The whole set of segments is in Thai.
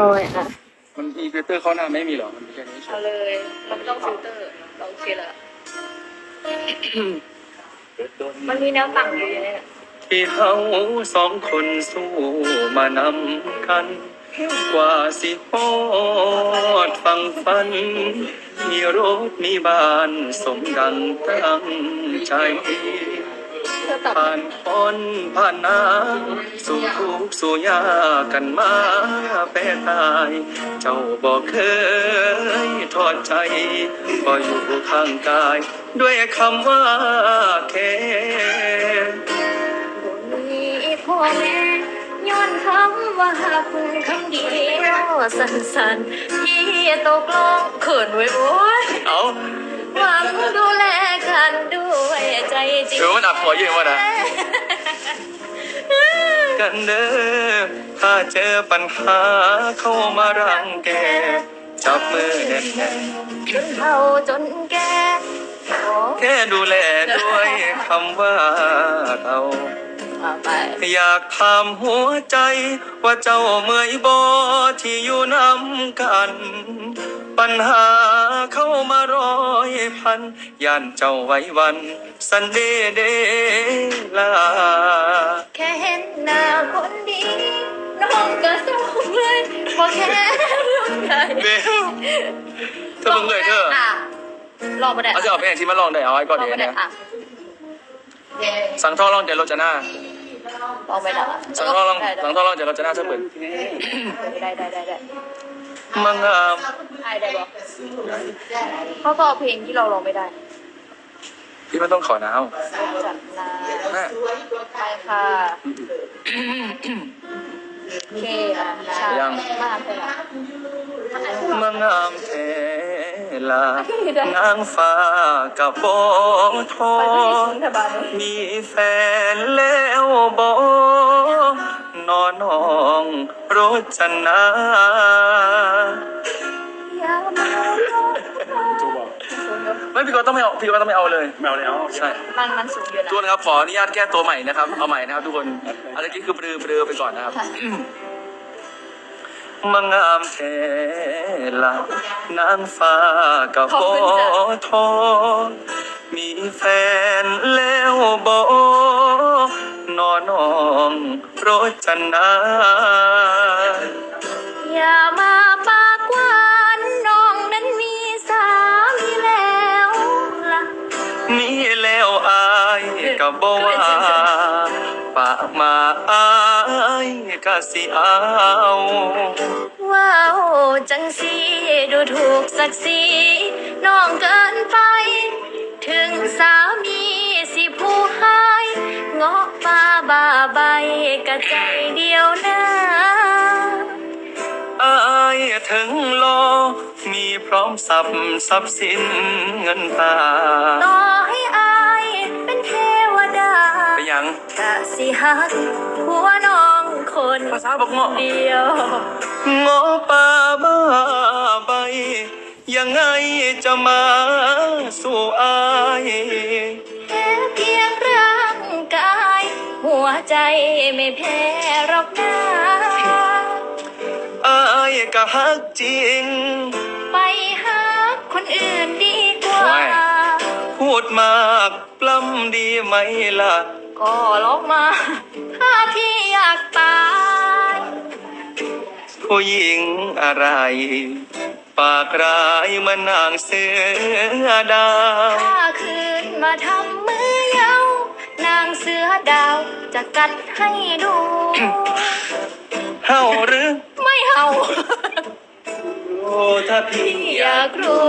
น้อยอะ มันมีฟิลเตอร์เข้าหน้าไม่มีหรอ มันมีแค่นี้เฉเอายเลยเราไม่ต้องฟิลเตอร์เราโอเคละมันมีแนวตั้งอยู่อย่างนี้น่ะที่เฮาสองคนสู้มานำกัน กว่าสิฮอดฟังฟัน มีรถมีบ้านสมดังตั้งใจเธอ ตอบผ่านพ้นผ่านน้ำสู่ทุกข์สู่ยากกันมาแปรตาย เจ้าบอกเคยทอดใจก็อยู่ข้างกาย ด้วยคำว่าแค่มีพ่อแม่ย้อนคำว่าหักคำเดียวสั้นๆที่ตกลงเขินไว้โว้ยเอาหวังดูแล กันด้วยใจจริงถือว่ามันอับหัวเยอะวะนะ กันเด้อถ้าเจอปัญหาเข้ามารังแก จับมือแน่นจนเฒ่าจนแก่โอ้ๆแค่ดูแลด้วยคำว่าเรา เอาไป อยากถามหัวใจ ว่าเจ้าเมื่อยบ่ที่อยู่นำกัน ปัญหาเข้ามาร้อยพันย่านเจ้าไว้วัน สันเดเดลา แค่เห็นหน้าคนดีน้องก็ต้องเลยบอกแค่เรื่องใดเบลเธอเพิ่งเลยเธอะลองมาได้เอาจะเอาเพลงที่มาลองได้เอาไว้ก่อนลองเดี๋ยมาวได้เนี่ยอะสังทองลองเดี๋ยวรจนา ลองไปแล้วอะสังทองลองได้สังทองลองเดี๋ยวรจนาเธอเปิดได้ได้ได้ได้มังงามได้ได้บอกเขาก็เอาเพลงที่เราร้องไม่ได้พี่ไม่ต้องขอน้จัดนาำแม่ไปค่ะ โอเคอะใช่มากเลยอะมังงามเทลา นางฟ้ากับโบทอไปที่สิงห์ธบาลมีแฟนแล้วบนอนน้องรจนา ไม่พี่ก็ต้องไม่เอาพี่ก็ต้องไม่เอาเลยแมวแล้วใช่มันมันสูงอยู่นะ ทุกคนครับขออนุญาตแก้ตัวใหม่นะครับเอาใหม่นะครับทุกคนอันนี้คือปลือปลือไปก่อนนะครับ มังงามแท้ละนางฟ้ากับโบทอมีแฟนแล้วบนอนน้องรจนา สิเอาว้าวจังสีดูถูกศักดิ์ศรีน้องเกินไป ถึงสามีสิผู้ให้เงาะป่าบาใบกระใจเดียวนะอายถึงโล มีพร้อมสับทรัพย์สินเงินตาต่อให้อายเป็นเทวดาไปยังกะสิหักหัวน้อง คนภาษาบอกเงาะเดียวเงาะป่าบ้าใบ ยังไงจะมาสู่อายแค่เพียงร่างกาย หัวใจไม่แพ้หรอกนะอายก็ฮักจริง ไปหาคนอื่นดีกว่า พูดมากปล้ำดีไหมล่ะ ก็ลอกมา ถ้าพี่อยากตาย ผู้หญิงอะไร ปากร้ายเหมันนางเสือดาว ถ้าคืนมาทำมือเยาว นางเสือดาวจะกัดให้ดู เฮาหรือไม่เห่าโอ้ถ้าพี่พี่ออายยากกรู้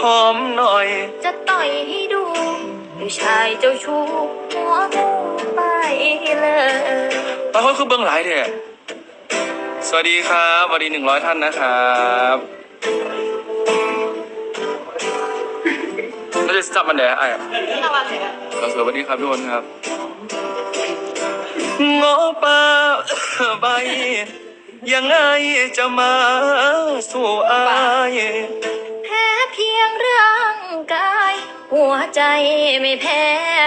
หอมหน่อย จะต่อยให้ดูผู้ชายเจ้าชู้หัวงูไปเลยบางคนคือเบื้องหลายเด้อ สวัสดีครับสวัสดีหนึ่งร้อยท่านนะครับเราจะจับมันเดี๋ยวไอ้อะขอสวัสดีครับทุกคนครับงอป่าใบยังไงจะมาสู่อายแพ้เพียงร่างกาย หัวใจไม่แพ้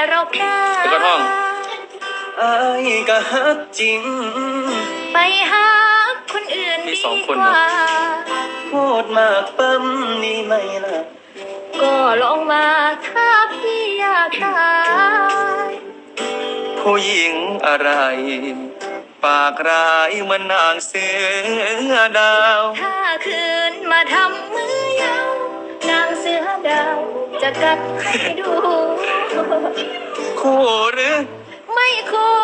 หรอกนะเดี๋ยวก่อนท่องอายก็ฮักจริง ไปหา คนสองคนกเนอะว่าพูดมากปั๊มนี่ไม่ล่ะก็ลองมาถ้าพี่อยากตายผู้หญิงอะไร ปากร้ายเหมือนนางเสือดาว ถ้าคืนมาทำมือยาวนางเสือดาวจะกัดให้ดู คู่หรือ ไม่คู่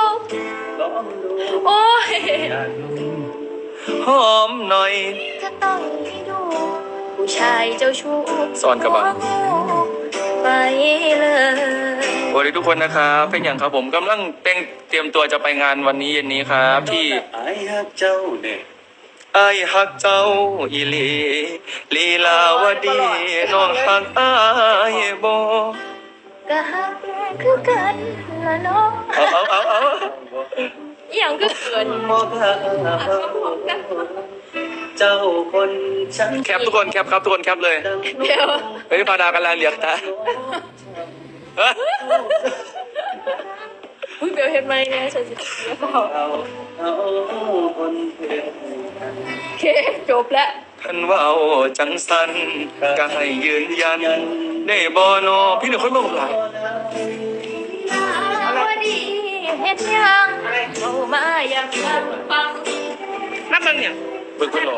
โอ้ย หอมหน่อยจะต้องให้ดู ผู้ชายเจ้าชู้สอนกระบะหัวงูไปเลย สวัสดีทุกคนนะครับ เป็นอย่างครับผมกำลังแต่งเตรียมตัวจะไปงานวันนี้เย็นนี้ครับ ที่ไอ้ฮักเจ้าเนี่ยไอ้ายฮักเจ้าอีหลีลีลาวดีน้องฮักอ้ายโบ ก็ฮักคือกันละเนาะเอาเอาเอาเอาอหย่างก็เกินมองหาเจ้าคนฉันแคปทุกคนแคปครับทุกคนแคปเลยเดี๋ยวเฮ้พาดากำลังเรียกตาเอ้ยอุ้ยเบลเห็นไหมเนี่ยฉันจะเดี๋ยวเปล่าเอาเอาคนเพื่อนโอเคจบแล้ว ท่านเว่าจังสันก็ให้ยืนยันได้บอนอพี่หนึ่งคนบอกหลายว่าดีเฮ็ดยังเอามาอยากฟังฟังนับมันเนี่ยเบิกคนหล่อ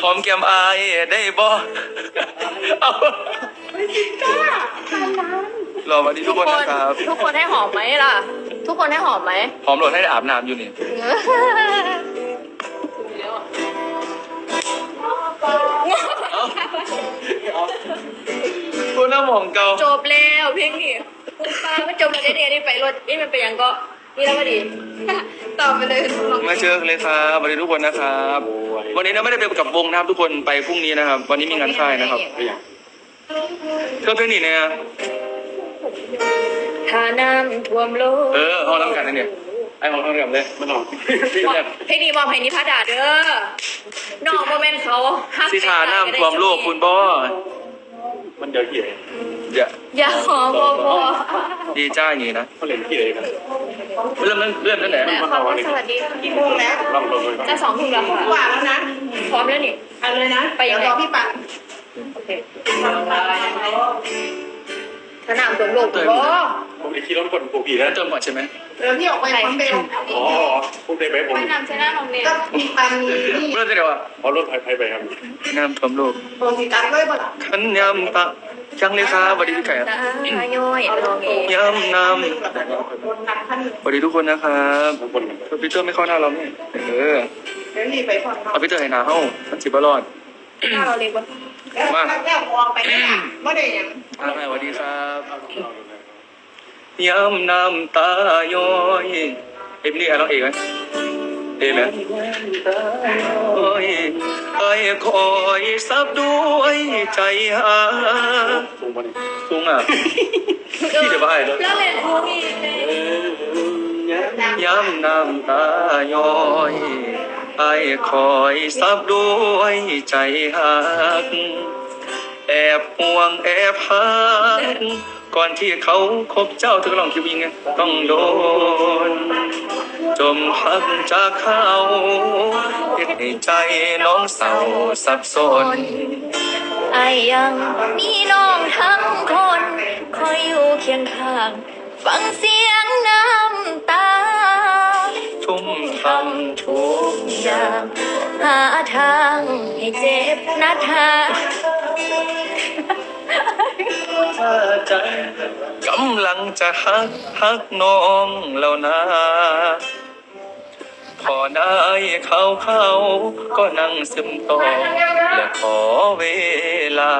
หอมแก้มอายได้บอเอารอวันนี้ทุกคนนะครับ ทุกคนให้หอมไหมล่ะ ทุกคนให้หอมไหม หอมโหลดให้ได้อาบน้ำอยู่นี่ กูน้ำหอมเกาจบแล้วเพลงนี้คุณป้าไม่จบแล้วเดี๋ยวนี่ไปรถนี่มันไปยังก็นี่แล้วก็ดีตอบไปเลยลองมาเจอกันเลยครับสวัสดีทุกคนนะครับ วันนี้เราไม่ได้ไปกับวงนะครับ ทุกคนไปพรุ่งนี้นะครับ วันนี้มีงานค่ายนะครับไม่อยากเธอเพลงนี้เนี่ยถ้าน้ำท่วมโลกเออห้องน้ำกันนั่นเนี่ย ไอ้ห้องน้ำกันเลยมันออกเพลงนี้มอบให้นิพาดาเด้อน้องโมเมนต์เขาฮักสิทาน้ำความโลกคุณบอมันเดี๋ยวเหี้ยอย่าอย่าขอบอบอดีจ้าอย่างนี้นะเขาเล่นเหี้ยกันเริ่มนั้นเริ่มตั้งแต่ขอบคุณสวัสดีกี่โมงแล้วลองลงเลยจะสองทุ่มแล้วค่ะกว่าแล้วนะพร้อมแล้วนี่เอาเลยนะไปยังไงเดี๋วรอพี่ปังถ้าน้ำท่วมโลกคุณบอผมได้ขี่รถคนปกตินะเติมก่อนใช่ไหม เดี๋ยวพี่ออกไปพร้อมเบลอ๋อผมได้ไปผมไปนำใช้หน้าของเนี่ยก็มีปังมีนี่เริ่มตั้งแต่ว่าเอารถไฟไปครับน้ำท่วมโลกโปรตีกันด้วยบ่ล่ะขันยำตะจังเลยครับสวัสดีพี่ไก่ครับตาย้อยน้องเองยำน้โดนหนักพันำสวัสดีทุกคนนะครับบางคนพี่เตอร์ไม่เข้าหน้าเราเนี่ยเออเดี๋ยวรีบไปผ่อนเราเอาพี่เตอร์ให้หนาเฮ้ามันสิบรอดหน้าเราเล็กวะแล้วแก้วออกไปไม่ได้ไม่ได้ยังอ่าสวัสดีครับ ย้ำน้ำตาย้อยเอ็มนี่อะไรน้องเอกไหมเอ็มไหมโอ้ยไอ้คอยซับด้วยใจหาสูงมาดิสูงอะพี่เดี๋ยวไปแล้วเล่นโอ้มียย้ำน้ำตาย้อยไอ้คอยซับด้วยใจหัก บห่วงแอบหักก่อนที่เขาคบเจ้าเธอก็ลองคิดว่ายังไงต้องโดน จมพักจากเขาเหตุให้ใจน้องเศร้าสับสนไอยังมีน้องทั้งคน คอยอยู่เคียงข้าง ฟังเสียงน้ำตา ทุ่มทำทุกอย่างหาทางให้เจ็บนะทาใจกำลังจะฮักฮักน้องแล้วนะพอได้เข้าเข้าก็นั่งซึมต่อ และขอเวลา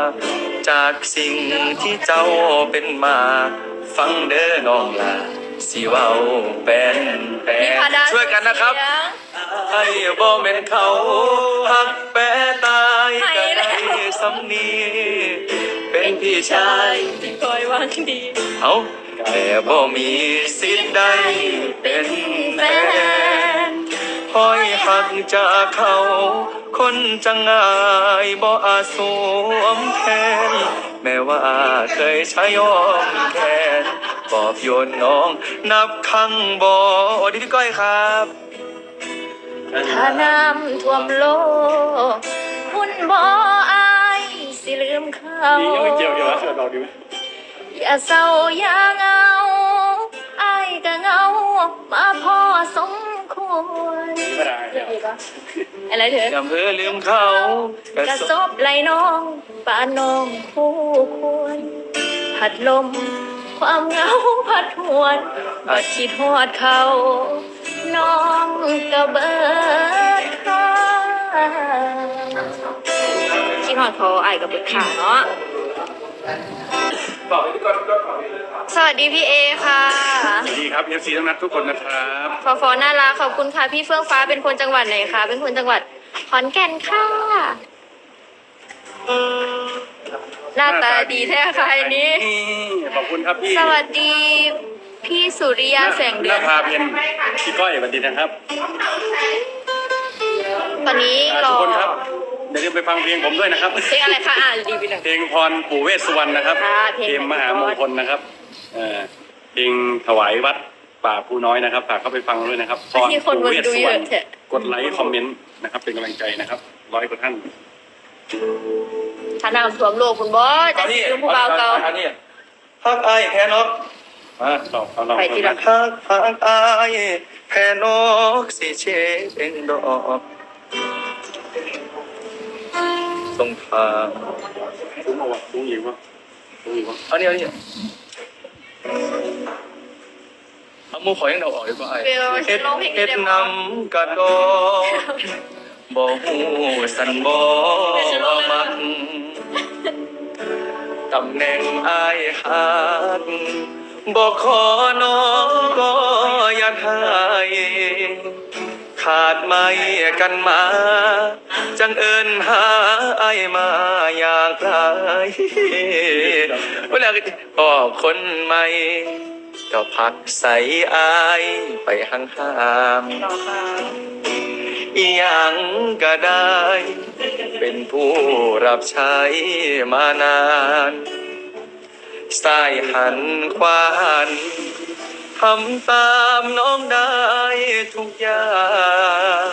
จากสิ่งที่เจ้าเป็นมา ฟังเด้อน้องลา สิเว้าเป็นแปลนิพาดาช่วยกันนะครับเสียงไอ้บ่แม่นเขาหักแปรตายก็ได้สำนีเป็นพี่ชายที่คอยหวังดีเอาแต่บ่มีสิทธิ์ใดเป็นแฟนคอยหักจากเขา คนจังงายบ่อาจสวมแทนแม้ว่าเคยใช้ยอมแทน ปอบโยนน้อง นับครั้งบ่สวัสดีพี่ก้อยครับถ้าน้ำท่วมโลกคุณบ่อายสิลืมเขานี่ยังไม่เกี่ยวเกี่ยวแล้วเชิญเราดีไหมอย่าเศร้าอย่าเหงาอายก็เหงามาพอสมควรไม่ได้เดี๋ยวอะไรเถอะอย่าเพื่อลืมเขากระกระสซบบไหลน้องปานน้องคู่ควรพัดลม ความเหงาพัดหวนบัดคิดฮอดเขา น้องก็เบิดค่าคิดฮอดเขาอายกับเบิดขาเนาะบอกไปที่ก่อนก่อนก่อนสวัสดีพี่เอค่ะสวัสดีครับเอฟซีทั้งนั้นทุกคนนะครับฟอฟอน่ารักขอบคุณค่ะพี่เฟื่องฟ้าเป็นคนจังหวัดไหนคะเป็นคนจังหวัดขอนแก่นค่ะ หน้าตาดีแท้ค่ะอันนี้ ขอบคุณครับพี่สวัสดีพี่สุริยาแสงเดือนหาพาเป็นพี่ก้อยสวัสดีนะครับตอนนี้อ่ารทุอกคนครับอย่าลืมไปฟังเพลงผมด้วยนะครับ เพลงอะไรคะอ่านดีไปหน่อยเพลงพรปู่เวสสุวรรณนะครับอ่าเพลงมหามงคลนะครับเอ่อเพลงถวายวัดป่าภูน้อยนะครับฝากเข้าไปฟังด้วยนะครับพรที่คนปู่มันเวสดูสุเยวรรอะณเถอะกดไลค์คอมเมนต์นะครับ เป็นกำลังใจนะครับ ร้อยกว่าท่าน ถ้าน้ำท่วมโลกคุณบอสจะเอานี่ลืมผู้เบาเก่าอันนี้ฮักอายแพ้นกมาเราเอาเราไปทีละฮักฮักอายแพ้นกสิเชงดอกทรงทางซุ้มเอาวะซุ้มอีกวะซุ้มอีกวะอันนี้อันนี้เอามูขอยังเดาออกดีกว่าไอ้เบลเฮ็ดร้องเพลงเฮ็นี้ดได้นไหมำกระดอก บ่หูสันบ่ามักตำแหน่งอายหักบ่ขอน้องก็ยัดให้ขาดไม่กันมา จังเอิญหาไอมาอยากไรเวลาพ่อคนใหม่ก็พักใส่อายไปห่างๆ อีหยังก็ได้ เป็นผู้รับใช้มานานสายหันควานทำตามน้องได้ทุกอย่าง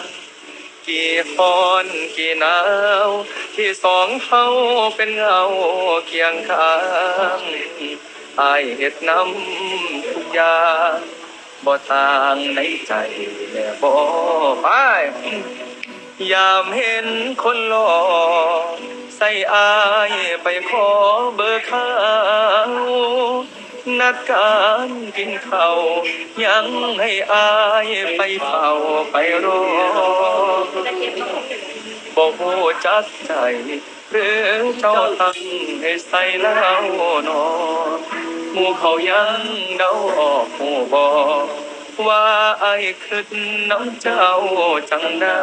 กี่ฮอนกี่หนาว ที่สองเฮาเป็นเงาเคียงข้างอายเฮ็ดน้ำทุกอย่าง บ่ต่างในใจแม่บ่ไปยามเห็นคนหล่อใส่อายไปขอเบอร์ข้าวนัดการกินข้าวยังให้อายไปเฝ้าไปรอบอกหูจักใจหรือเจ้าตั้งให้ใส่แล้วนอน หมู่เขายังเดาออกหูบอกว่าไอ้คืดน้ำเจ้าจังได้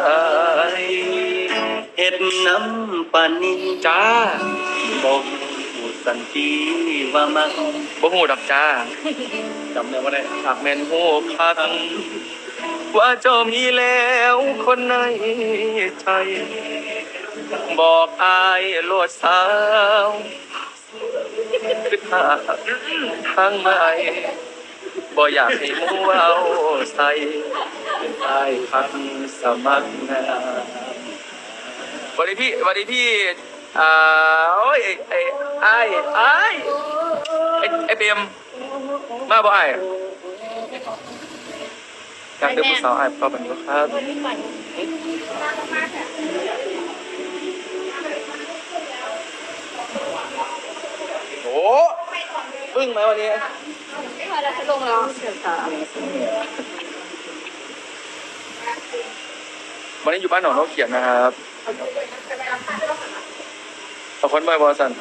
เฮ็ดน้ำปานิจ้าบอกหูสันทีว่ามักบ่หูดอกจ้าจำได้ว่าได้หากแม่นหูคักว่าเจ้ามีแล้วคนในใจ บอกอายโลดสาว ทางไม่บ่อยากให้หมูเอาใส่เป็นอายพักสมัครงานสวัสดีพี่สวัสดีพี่อ่าโอ้ยไอ้ไอ้ไอ้ไอ้ไอ้เปียมมาบ่ไอ้อยากเจอผู้สาวไอ้พ่อเป็นก็ครับ โอ้ปึ้งไหมวันนี้ ไม่พอแล้วฉันลงแล้วเสียค่ะวันนี้อยู่บ้านหนองนกเขียนนะครับขอบคุณบอยบอสัน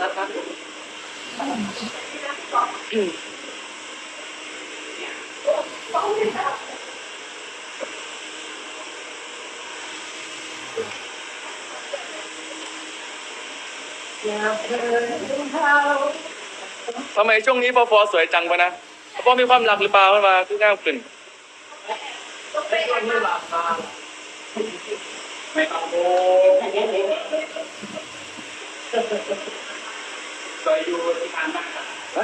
ทำไมช่วงนี้ปอฟอสวยจังปะนะปอมีความรักหรือเปล่าขึ้นมาคือง่ายขึ้นอ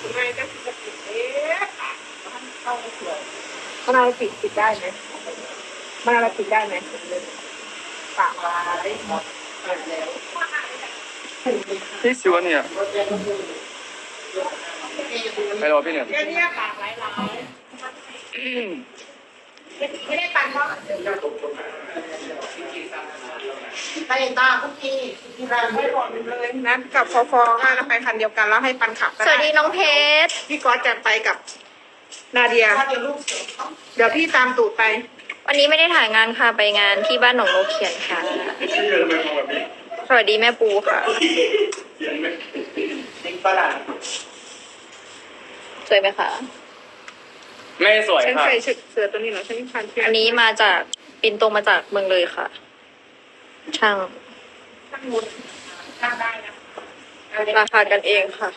ทำไมจะปิดเอ๊ะเข้าไม่สวยมันอะไรปิดปิดได้ไหม มันอะไรปิดได้ไหมปากไว้แล้วพี่สิวะเนี่ยไปรอพี่เนี่ยแค่นี้ปากไว้แล้วไม่ได้ปั่นเพราะไปตาคุกกี้ที่ร้านไม่หมดเลยนะกับฟอฟอก็ไปคันเดียวกันแล้วให้ปันขับสวัสดีน้องเพชรพี่ก๊อตจะไปกับนาเดีย เดี๋ยวพี่ตามตูดไป วันนี้ไม่ได้ถ่ายงานค่ะไปงานที่บ้านหนองโลเขียนค่ะ สวัสดีแม่ปูค่ะจริงปะล่ะสวยไหมคะไม่สวยฉันค่ะ ใส่ชุดเสื้อตัวนี้เหรอฉันไม่พันเพื่อันนี้มาจากปินตรงมาจากเมืองเลยค่ะ ช่างช่างมุนช่างได้นะราคากันเองค่ะ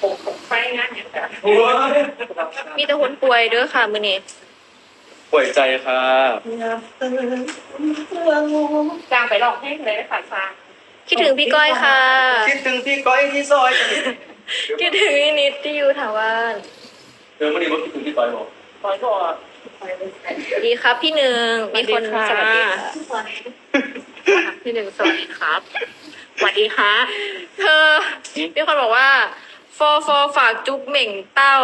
ผมผมไปงานอย่างเงี้ยมีแต่คนป่วยเด้อค่ะมือนี้ ป่วยใจค่ะจ้างไปลองเพลงเลยค่ะซางคิดถึงพี่ก้อยค่ะ คิดถึงพี่ก้อยที่ซอยคิดถึงพี่นิดที่อยู่ถาวรเดี๋ยววันนี้ว่าคิดถึงพี่ก้อยบอกคอยบอกสวัสดีครับพี่หนึ่งมีคนสวัสดีค่ะพี่หนึ่งสวัสดีครับสวัสดีค่ะเธอมีคนบอกว่าฟอฟอฝากจุ๊บเหม่งเต้า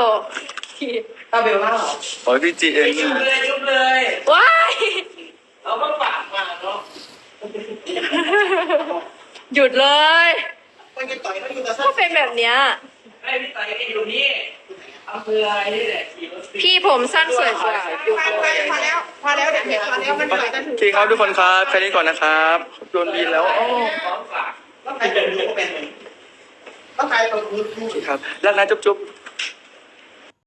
ตาเบลล่าเหรอขอพี่จีเอ็นยุบเลยยุบเลยว้ายเอามาฝากมาเนาะหยุดเลยมันจะต่อยเขาอยู่แต่สั้ก็เป็นแบบเนี้ยไอ้พี่ต่อยก็อยู่นี่อำเภออะไรนี่แหละขี่รถพี่ผมสั้นสวยกว่าหยุดพอเลยแล้วพอแล้วเดี๋ยวเห็นพอแล้วมันต่อยกันถึงโอเคครับทุกคนครับแค่นี้ก่อนนะครับโดนบินแล้วอ้อต้องใครเป็นรู้เป็นต้องใครเป็นรู้โอเคครับรักนะจุ๊บจุ๊บเ